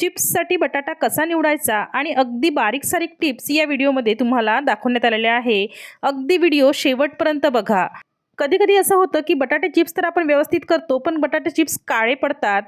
चिप्ससाठी बटाटा कसा निवडायचा आणि अगदी बारीक सारीक टिप्स या व्हिडिओमध्ये तुम्हाला दाखवण्यात आलेले आहे. अगदी व्हिडिओ शेवटपर्यंत बघा. कधी कधी असं होतं की बटाटे चिप्स तर आपण व्यवस्थित करतो पण बटाटे चिप्स काळे पडतात.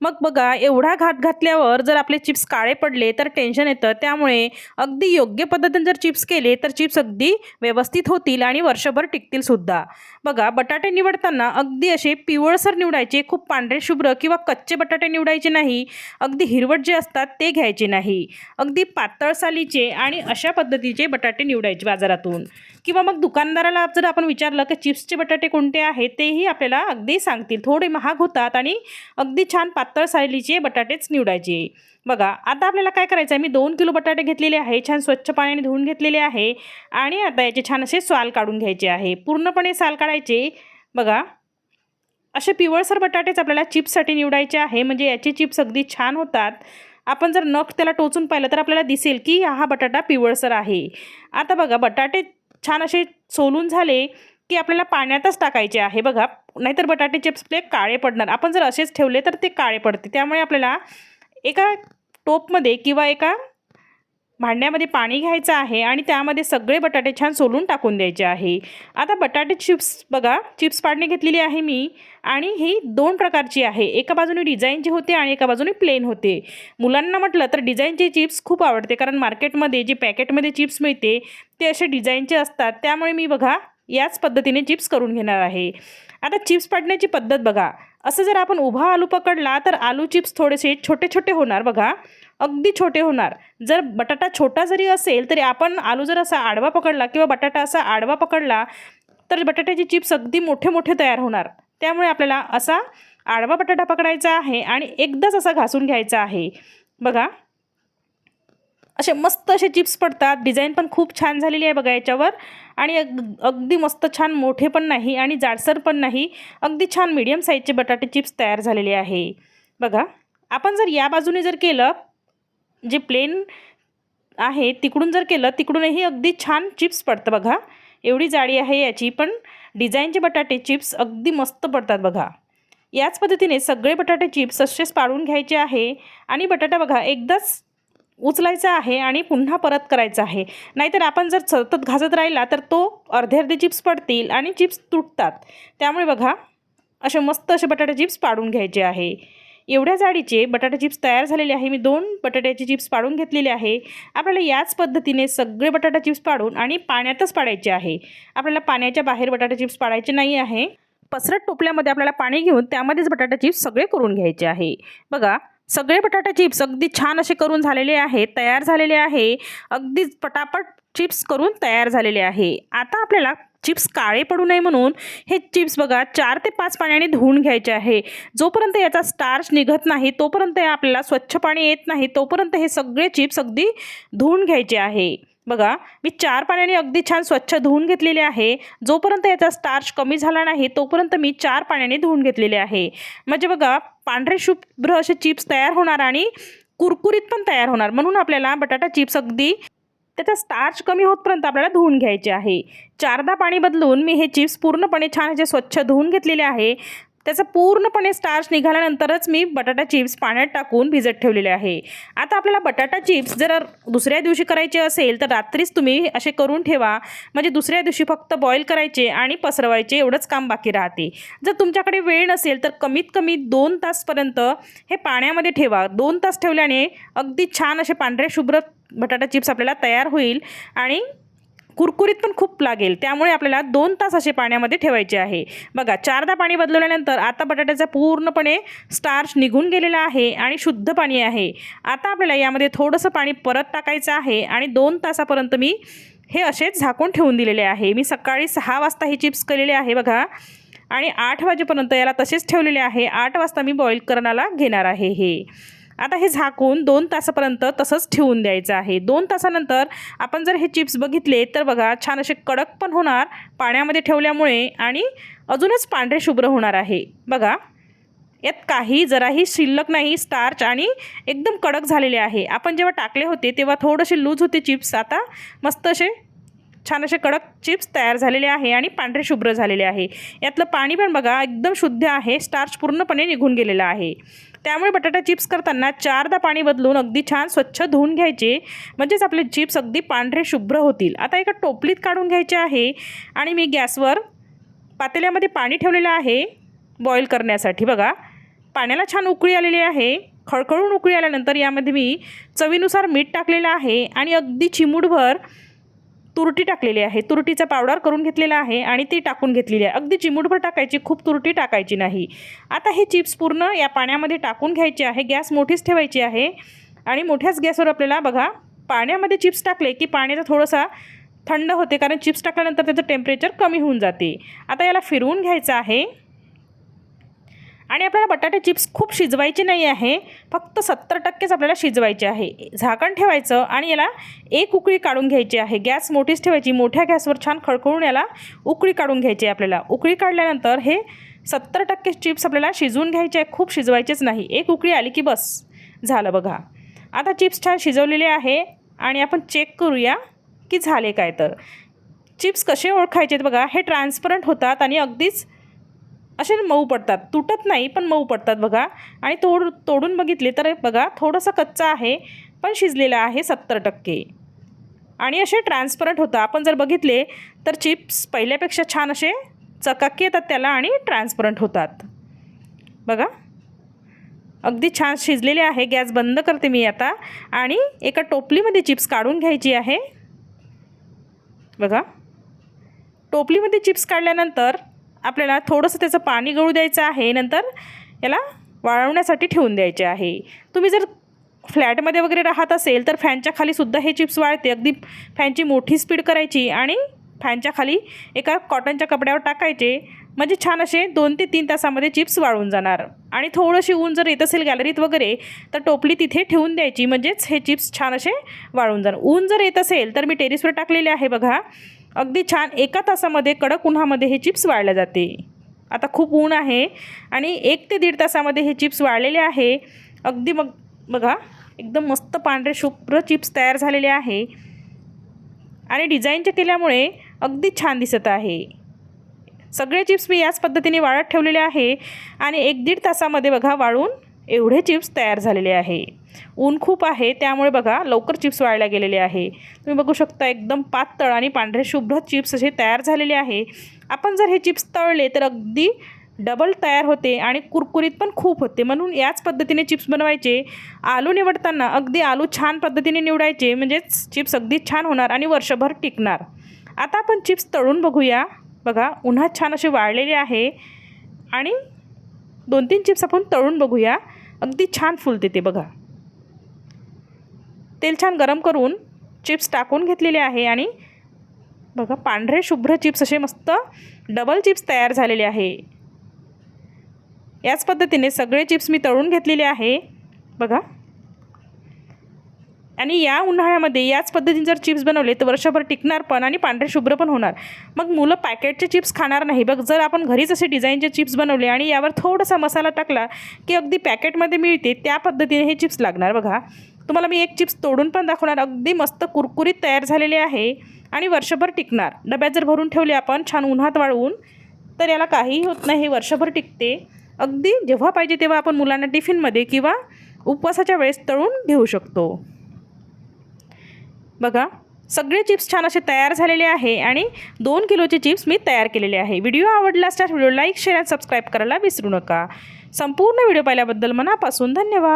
मग बघा एवढा घात घातल्यावर जर आपले चिप्स काळे पडले तर टेन्शन येतं. त्यामुळे अगदी योग्य पद्धतीने जर चिप्स केले तर चिप्स अगदी व्यवस्थित होतील आणि वर्षभर टिकतील सुद्धा. बघा बटाटे निवडताना अगदी असे पिवळसर निवडायचे खूप पांढरे शुभ्र किंवा कच्चे बटाटे निवडायचे नाही. अगदी हिरवट जे असतात ते घ्यायचे नाही. अगदी पातळ सालीचे आणि अशा पद्धतीचे बटाटे निवडायचे बाजारातून. किंवा मग दुकानदाराला जर आपण विचारलं की चिप्सचे बटाटे कोणते आहेत तेही आपल्याला अगदी सांगतील. थोडे महाग होतात आणि अगदी छान पातळ सायलीचे बटाटेच निवडायचे. बघा आता आपल्याला काय करायचं आहे? मी दोन किलो बटाटे घेतलेले आहे छान स्वच्छ पाण्याने धुवून घेतलेले आहे आणि आता याचे छान असे साल काढून घ्यायचे आहे. पूर्णपणे साल काढायचे. बघा असे पिवळसर बटाटेच आपल्याला चिप्ससाठी निवडायचे आहे म्हणजे याचे चिप्स अगदी छान होतात. आपण जर नख त्याला टोचून पाहिलं तर आपल्याला दिसेल की हा बटाटा पिवळसर आहे. आता बघा बटाटे छान असे सोलून झाले. की आपल्याला पाण्यातच टाकायचे आहे. बघा नाहीतर बटाटे चिप्स आपले काळे पडणार. आपण जर असेच ठेवले तर ते काळे पडते. त्यामुळे आपल्याला एका टोपमध्ये किंवा एका भांड्यामध्ये पाणी घ्यायचं आहे आणि त्यामध्ये सगळे बटाटे छान सोलून टाकून द्यायचे आहे. आता बटाटे चिप्स बघा चिप्स पाडणी घेतलेली आहे मी आणि ही दोन प्रकारची आहे. एका बाजूने डिझाईनची होते आणि एका बाजूने प्लेन होते. मुलांना म्हटलं तर डिझाईनचे चिप्स खूप आवडते कारण मार्केटमध्ये जे पॅकेटमध्ये चिप्स मिळते ते असे डिझाईनचे असतात. त्यामुळे मी बघा याच पद्धतीने चिप्स करून घेणार आहे. आता चिप्स पाडण्याची पद्धत बघा. असं जर आपण उभा आलू पकडला तर आलू चिप्स थोडेसे छोटे छोटे होणार बघा. अगदी छोटे होणार. जर बटाटा छोटा जरी असेल तरी आपण आलू जर असा आडवा पकडला किंवा बटाटा असा आडवा पकडला तर बटाट्याचे चिप्स अगदी मोठे मोठे तयार होणार. त्यामुळे आपल्याला असा आडवा बटाटा पकडायचा आहे आणि एकदाच असा घासून घ्यायचा आहे. बघा. असे मस्त असे चिप्स पडतात. डिझाईन पण खूप छान झालेली आहे बघा याच्यावर. आणि अग अगदी मस्त छान मोठे पण नाही आणि जाडसर पण नाही. अगदी छान मीडियम साईजचे बटाटे चिप्स तयार झालेले आहे. बघा आपण जर या बाजूने जर केलं जे प्लेन आहे तिकडून जर केलं तिकडूनही अगदी छान चिप्स पडतं बघा. एवढी जाडी आहे याची पण डिझाईनचे बटाटे चिप्स अगदी मस्त पडतात बघा. याच पद्धतीने सगळे बटाटे चिप्स असेच पाडून घ्यायचे आहे. आणि बटाटा बघा एकदाच उचलायचा आहे आणि पुन्हा परत करायचा आहे. नाहीतर आपण जर सतत घासत राहिला तर तो अर्धे अर्धे चिप्स पडतील आणि चिप्स तुटतात. त्यामुळे बघा असे मस्त असे बटाटे चिप्स पाडून घ्यायचे आहे. एवढ्या जाडीचे बटाटे चिप्स तयार झालेले आहे. मी दोन बटाट्याचे चिप्स पाडून घेतलेले आहे. आपल्याला याच पद्धतीने सगळे बटाटा चिप्स पाडून आणि पाण्यातच पाडायचे आहे. आपल्याला पाण्याच्या बाहेर बटाटा चिप्स पाडायचे नाही आहे. पसरट टोपल्यामध्ये आपल्याला पाणी घेऊन त्यामध्येच बटाटा चिप्स सगळे करून घ्यायचे आहे. बघा सगळे बटाटा चिप्स अगदी छान असे करून झालेले आहे तयार झालेले आहे. अगदीच पटापट चिप्स करून तयार झालेले आहे. आता आपल्याला चिप्स काळे पडू नये म्हणून हे चिप्स बघा चार ते पाच पाण्याने धुवून घ्यायचे आहे. जोपर्यंत याचा स्टार्च निघत नाही तोपर्यंत आपल्याला स्वच्छ पाणी येत नाही तोपर्यंत हे सगळे चिप्स अगदी धुवून घ्यायचे आहे. बघा मी चार पाण्याने अगदी छान स्वच्छ धुवून घेतलेले आहे. जोपर्यंत याचा स्टार्च कमी झाला नाही तोपर्यंत मी चार पाण्याने धुवून घेतलेले आहे. म्हणजे बघा पांढरे शुभ्र असे चिप्स तयार होणार आणि कुरकुरीत पण तयार होणार. म्हणून आपल्याला बटाटा चिप्स अगदी त्याचा स्टार्च कमी होतपर्यंत आपल्याला धुवून घ्यायचे आहे. चारदा पाणी बदलून मी हे चिप्स पूर्णपणे छान असे स्वच्छ धुवून घेतलेले आहे. त्याचं पूर्णपणे स्टार्च निघाल्यानंतरच मी बटाटा चिप्स पाण्यात टाकून भिजत ठेवलेले आहे. आता आपल्याला बटाटा चिप्स जर दुसऱ्या दिवशी करायचे असेल तर रात्रीच तुम्ही असे करून ठेवा. म्हणजे दुसऱ्या दिवशी फक्त बॉईल करायचे आणि पसरवायचे एवढंच काम बाकी राहते. जर तुमच्याकडे वेळ नसेल तर कमीत कमी दोन तासपर्यंत हे पाण्यामध्ये ठेवा. दोन तास ठेवल्याने अगदी छान असे पांढरे शुभ्र बटाटा चिप्स आपल्याला तयार होईल आणि कुरकुरीत पण खूप लागेल. त्यामुळे आपल्याला दोन तास असे पाण्यामध्ये ठेवायचे आहे. बघा चारदा पाणी बदलवल्यानंतर आता बटाट्याचा पूर्णपणे स्टार्च निघून गेलेला आहे आणि शुद्ध पाणी आहे. आता आपल्याला यामध्ये थोडंसं पाणी परत टाकायचं आहे आणि दोन तासापर्यंत मी हे असेच झाकून ठेवून दिलेले आहे. मी सकाळी सहा वाजता हे चिप्स केलेले आहे बघा. आणि आठ वाजेपर्यंत याला तसेच ठेवलेले आहे. आठ वाजता मी बॉईल करण्याला घेणार आहे हे. आता हे झाकून दोन तासापर्यंत तसंच ठेवून द्यायचं आहे. दोन तासानंतर आपण जर हे चिप्स बघितले तर बघा छान असे कडक पण होणार पाण्यामध्ये ठेवल्यामुळे आणि अजूनच पांढरे शुभ्र होणार आहे. बघा यात काही जराही शिल्लक नाही स्टार्च आणि एकदम कडक झालेले आहे. आपण जेव्हा टाकले होते तेव्हा थोडेसे लूज होते चिप्स. आता मस्त असे छान असे कडक चिप्स तयार झालेले आहे आणि पांढरे शुभ्र झालेले आहे. यातलं पाणी पण बघा एकदम शुद्ध आहे. स्टार्च पूर्णपणे निघून गेलेलं आहे. त्यामुळे बटाटा चिप्स करताना चारदा पाणी बदलून अगदी छान स्वच्छ धुवून घ्यायचे. म्हणजेच आपले चिप्स अगदी पांढरे शुभ्र होतील. आता एका टोपलीत काढून घ्यायचे आहे आणि मी गॅसवर पातेल्यामध्ये पाणी ठेवलेलं आहे बॉईल करण्यासाठी. बघा पाण्याला छान उकळी आलेली आहे. खळखळून उकळी आल्यानंतर यामध्ये मी चवीनुसार मीठ टाकलेलं आहे आणि अगदी चिमूटभर तुरटी टाकलेली आहे. तुरटीचा पावडर करून घेतलेला आहे आणि ती टाकून घेतलेली आहे. अगदी चिमूटभर टाकायची खूप तुरटी टाकायची नाही. आता हे चिप्स पूर्ण या पाण्यामध्ये टाकून घ्यायचे आहे. गॅस मोठीच ठेवायची आहे. आणि मोठ्याच गॅसवर आपल्याला बघा पाण्यामध्ये चिप्स टाकले की पाण्याचा थोडासा थंड होते. कारण चिप्स टाकल्यानंतर त्याचं टेम्परेचर कमी होऊन जाते. आता याला फिरवून घ्यायचं आहे. आणि आपल्याला बटाटे चिप्स खूप शिजवायचे नाही आहे. फक्त सत्तर टक्केच आपल्याला शिजवायचे आहे. झाकण ठेवायचं आणि याला एक उकळी काढून घ्यायची आहे. गॅस मोठीच ठेवायची. मोठ्या गॅसवर छान खळखळून याला उकळी काढून घ्यायची आहे आपल्याला. उकळी काढल्यानंतर हे सत्तर टक्के चिप्स आपल्याला शिजवून घ्यायचे आहे. खूप शिजवायचेच नाही. एक उकळी आली की बस. झालं बघा. आता चिप्स छान शिजवलेले आहे आणि आपण चेक करूया की झाले काय तर. चिप्स कसे ओळखायचे बघा. हे ट्रान्सपरंट होतात आणि अगदीच असे मऊ पडतात. तुटत नाही पण मऊ पडतात बघा. आणि तोड तोडून बघितले तर बघा थोडंसं कच्चा आहे पण शिजलेला आहे सत्तर टक्के. आणि असे ट्रान्सपरंट होतं. आपण जर बघितले तर चिप्स पहिल्यापेक्षा छान असे चकाकी येतात त्याला आणि ट्रान्सपरंट होतात. बघा. अगदी छान शिजलेले आहे. गॅस बंद करते मी आता. आणि एका टोपलीमध्ये चिप्स काढून घ्यायची आहे. बघा. टोपलीमध्ये चिप्स काढल्यानंतर आपल्याला थोडंसं त्याचं पाणी गळू द्यायचं आहे नंतर याला वाळवण्यासाठी ठेवून द्यायचे आहे. तुम्ही जर फ्लॅटमध्ये वगैरे राहत असेल तर फॅनच्या खालीसुद्धा हे चिप्स वाळते. अगदी फॅनची मोठी स्पीड करायची आणि फॅनच्या खाली एका कॉटनच्या कपड्यावर टाकायचे. म्हणजे छान असे दोन ते तीन तासामध्ये चिप्स वाळून जाणार. आणि थोडंशी ऊन जर येत असेल गॅलरीत वगैरे तर टोपली तिथे ठेवून द्यायची. म्हणजेच हे चिप्स छान असे वाळून जाणार. ऊन जर येत असेल तर मी टेरिसवर टाकलेले आहे बघा. अगदी छान एका तासामध्ये कडक उन्हामध्ये हे चिप्स वाळले जाते. आता खूप ऊन आहे आणि एक ते दीड तासामध्ये हे चिप्स वाळलेले आहे. अगदी मग बघा एकदम मस्त पांढरे शुभ्र चिप्स तयार झालेले आहे. आणि डिझाईनचे केल्यामुळे अगदी छान दिसत आहे. सगळे चिप्स मी याच पद्धतीने वाळत ठेवलेले आहे आणि एक दीड तासामध्ये बघा वाळून एवढे चिप्स तयार झालेले आहे. ऊन खूप आहे त्यामुळे बघा लवकर चिप्स वाळल्या गेलेले आहे. तुम्ही बघू शकता एकदम पातळ आणि पांढरे शुभ्र चिप्स असे तयार झालेले आहे. आपण जर हे चिप्स तळले तर अगदी डबल तयार होते आणि कुरकुरीत पण खूप होते. म्हणून याच पद्धतीने चिप्स बनवायचे. आलू निवडताना अगदी आलू छान पद्धतीने निवडायचे म्हणजेच चिप्स अगदी छान होणार आणि वर्षभर टिकणार. आता आपण चिप्स तळून बघूया. बघा उन्हात छान असे वाळलेले आहे. आणि दोन तीन चिप्स आपण तळून बघूया. अगदी छान फुलते ते बघा. तेल छान गरम करून चिप्स टाकून घेतलेले आहे आणि बघा पांढरे शुभ्र चिप्स असे मस्त डबल चिप्स तयार झालेले आहे. याच पद्धतीने सगळे चिप्स मी तळून घेतलेले आहे. बघा. आणि या उन्हाळ्यामध्ये याच पद्धतीने जर चिप्स बनवले तर वर्षभर टिकणार पण आणि पांढरे शुभ्र पण होणार. मग मुलं पॅकेटचे चिप्स खाणार नाही. बघ जर आपण घरीच असे डिझाईनचे चिप्स बनवले आणि यावर थोडासा मसाला टाकला की अगदी पॅकेटमध्ये मिळते त्या पद्धतीने हे चिप्स लागणार. बघा. तुम्हाला मी एक चिप्स तोडून पण दाखवणार. अगदी मस्त कुरकुरीत तयार झालेले आहे आणि वर्षभर टिकणार. डब्यात जर भरून ठेवले आपण छान उन्हात वाळवून तर याला काहीही होत नाही. हे वर्षभर टिकते. अगदी जेव्हा पाहिजे तेव्हा आपण मुलांना टिफिनमध्ये किंवा उपवासाच्या वेळेस तळून घेऊ शकतो. बघा सगळे चिप्स छान असे तयार झालेले आहे आणि दोन किलोचे चिप्स मी तयार केलेले आहे. व्हिडिओ आवडला असल्यास व्हिडिओ लाईक शेअर आणि सबस्क्राईब करायला विसरू नका. संपूर्ण व्हिडिओ पाहिल्याबद्दल मनापासून धन्यवाद.